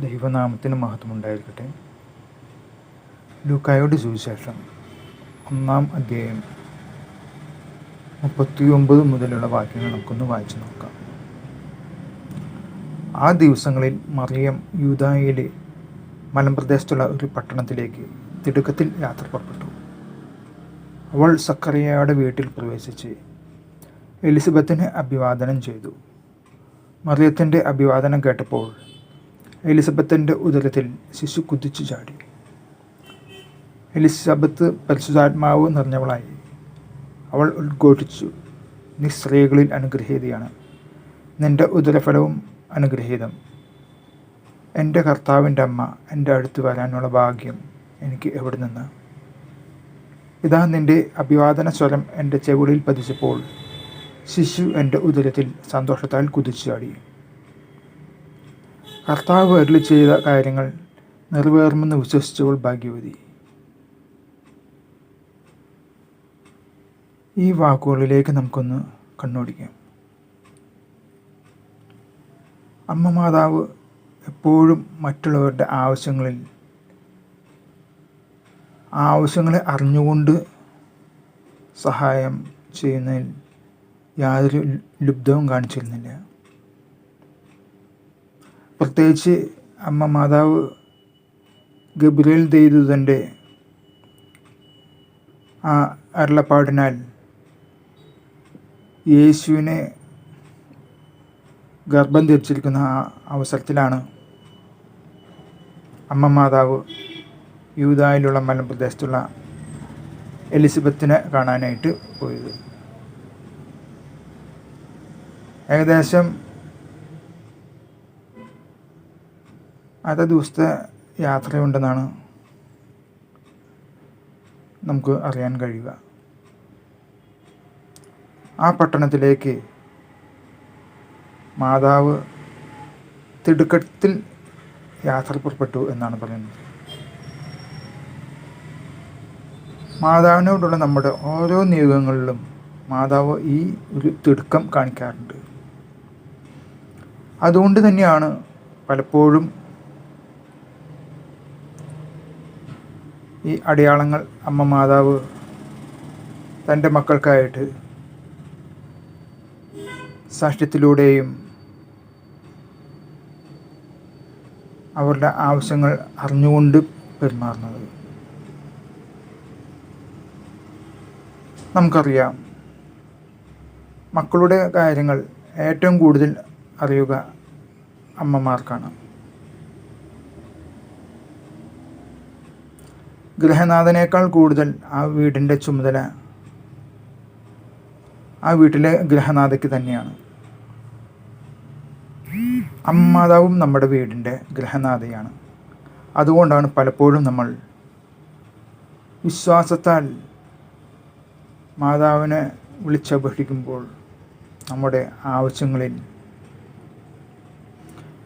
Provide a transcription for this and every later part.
ദൈവനാമത്തിന് മഹത്വം ഉണ്ടായിരിക്കട്ടെ ലൂക്കായോട് സുവിശേഷം ഒന്നാം അധ്യായം മുപ്പത്തി ഒമ്പത് മുതലുള്ള വാക്യങ്ങൾ നമുക്കൊന്ന് വായിച്ചു നോക്കാം. ആ ദിവസങ്ങളിൽ മറിയം യൂതായിലെ മലമ്പ്രദേശത്തുള്ള ഒരു പട്ടണത്തിലേക്ക് തിടുക്കത്തിൽ യാത്ര പുറപ്പെട്ടു. അവൾ സക്കറിയയുടെ വീട്ടിൽ പ്രവേശിച്ച് എലിസബത്തിന് അഭിവാദനം ചെയ്തു. മറിയത്തിന്റെ അഭിവാദനം കേട്ടപ്പോൾ എലിസബത്തിന്റെ ഉദരത്തിൽ ശിശു കുതിച്ചു ചാടി. എലിസബത്ത് പരിശുദ്ധാത്മാവ് നിറഞ്ഞവളായി. അവൾ ഉദ്ഘോഷിച്ചു നീ സ്ത്രീകളിൽ അനുഗ്രഹീതയാണ്. നിന്റെ ഉദരഫലവും അനുഗ്രഹീതം. എന്റെ കർത്താവിന്റെ അമ്മ എന്റെ അടുത്ത് വരാനുള്ള ഭാഗ്യം എനിക്ക് എവിടെ നിന്ന് ഇതാ നിന്റെ അഭിവാദന സ്വരം എന്റെ ചെവിളിൽ പതിച്ചപ്പോൾ ശിശു എന്റെ ഉദരത്തിൽ സന്തോഷത്താൽ കുതിച്ചാടി കർത്താവ് അരുളി ചെയ്ത കാര്യങ്ങൾ നിറവേറുമെന്ന് വിശ്വസിച്ചവൾ ഭാഗ്യവതി. ഈ വാക്കുകളിലേക്ക് നമുക്കൊന്ന് കണ്ണോടിക്കാം. അമ്മ മാതാവ് എപ്പോഴും മറ്റുള്ളവരുടെ ആവശ്യങ്ങളിൽ ആവശ്യങ്ങളെ അറിഞ്ഞുകൊണ്ട് സഹായം ചെയ്യുന്നതിൽ യാതൊരു ലുബ്ധവും കാണിച്ചിരുന്നില്ല. പ്രത്യേകിച്ച് അമ്മ മാതാവ് ഗബ്രിയേൽ ദൈദൂതന്റെ ആ അരുളപ്പാടിനാൽ യേശുവിനെ ഗർഭം ധരിച്ചിരിക്കുന്ന ആ അവസരത്തിലാണ് അമ്മ മാതാവ് യൂതായിലുള്ള മലമ്പ്രദേശത്തുള്ള എലിസബത്തിനെ കാണാനായിട്ട് പോയത്. ഏകദേശം അര ദിവസത്തെ യാത്രയുണ്ടെന്നാണ് നമുക്ക് അറിയാൻ കഴിയുക. ആ പട്ടണത്തിലേക്ക് മാതാവ് തിടുക്കത്തിൽ യാത്ര പുറപ്പെട്ടു എന്നാണ് പറയുന്നത്. മാതാവിനോടുള്ള നമ്മുടെ ഓരോ നിയോഗങ്ങളിലും മാതാവ് ഈ ഒരു തിടുക്കം കാണിക്കാറുണ്ട്. അതുകൊണ്ട് തന്നെയാണ് പലപ്പോഴും ഈ അടയാളങ്ങൾ അമ്മ മാതാവ് തന്റെ മക്കൾക്കായിട്ട് സാക്ഷ്യത്തിലൂടെയും അവരുടെ ആവശ്യങ്ങൾ അറിഞ്ഞുകൊണ്ട് പെരുമാറുന്നത്. നമുക്കറിയാം മക്കളുടെ കാര്യങ്ങൾ ഏറ്റവും കൂടുതൽ അറിയുക അമ്മമാർക്കാണ്. ഗൃഹനാഥനേക്കാൾ കൂടുതൽ ആ വീടിന്റെ ചുമതല ആ വീട്ടിലെ ഗൃഹനാഥയ്ക്ക് തന്നെയാണ്. അമ്മാതാവും നമ്മുടെ വീടിന്റെ ഗൃഹനാഥയാണ്. അതുകൊണ്ടാണ് പലപ്പോഴും നമ്മൾ വിശ്വാസത്താൽ മാതാവിനെ വിളിച്ചപേക്ഷിക്കുമ്പോൾ നമ്മുടെ ആവശ്യങ്ങളിൽ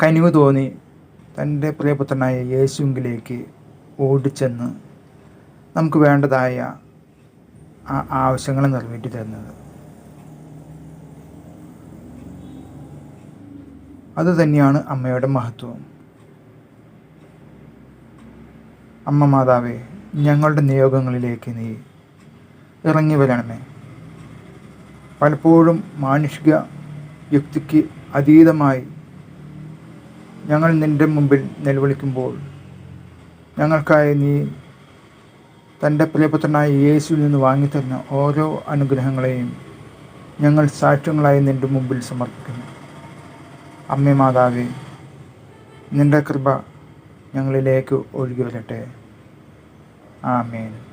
കനിവ് തോന്നി തന്റെ പ്രിയപുത്രനായ യേശുവിലേക്ക് ഓടിച്ചെന്ന് നമുക്ക് വേണ്ടതായ ആവശ്യങ്ങൾ നിറവേറ്റി തരുന്നത്. അത് തന്നെയാണ് അമ്മയുടെ മഹത്വം. അമ്മ മാതാവേ ഞങ്ങളുടെ നിയോഗങ്ങളിലേക്ക് നീ ഇറങ്ങി വരണമേ. പലപ്പോഴും മാനുഷിക യുക്തിക്ക് അതീതമായി ഞങ്ങൾ നിന്റെ മുമ്പിൽ നിലവിളിക്കുമ്പോൾ ഞങ്ങൾക്കായി നീ തന്റെ പ്രിയപുത്രനായ യേശുവിൽ നിന്ന് വാങ്ങിത്തരുന്ന ഓരോ അനുഗ്രഹങ്ങളെയും ഞങ്ങൾ സാക്ഷ്യങ്ങളായി നിന്റെ മുമ്പിൽ സമർപ്പിക്കുന്നു. അമ്മേ മാതാവേ നിന്റെ കൃപ ഞങ്ങളിലേക്ക് ഒഴുകി വരട്ടെ. ആമേൻ.